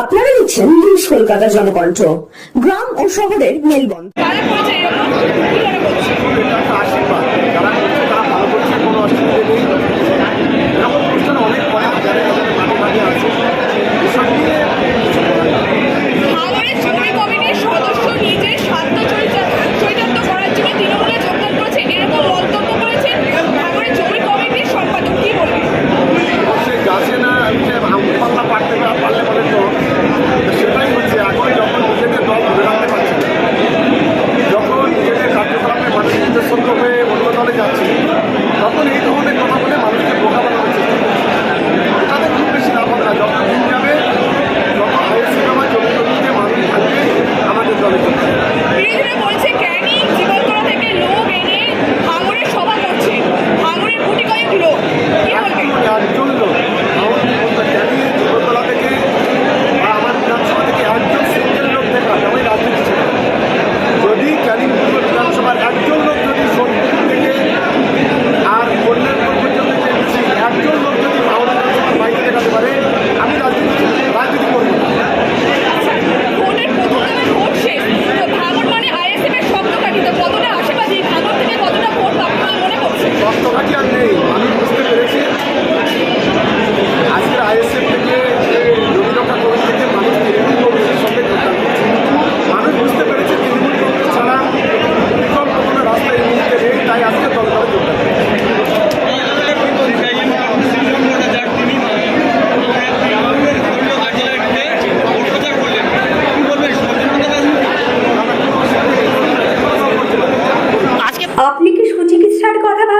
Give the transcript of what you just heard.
আপনারা দেখছেন নিউজ কলকাতা জনকণ্ঠ গ্রাম ও শহরের মেলবন্ধন।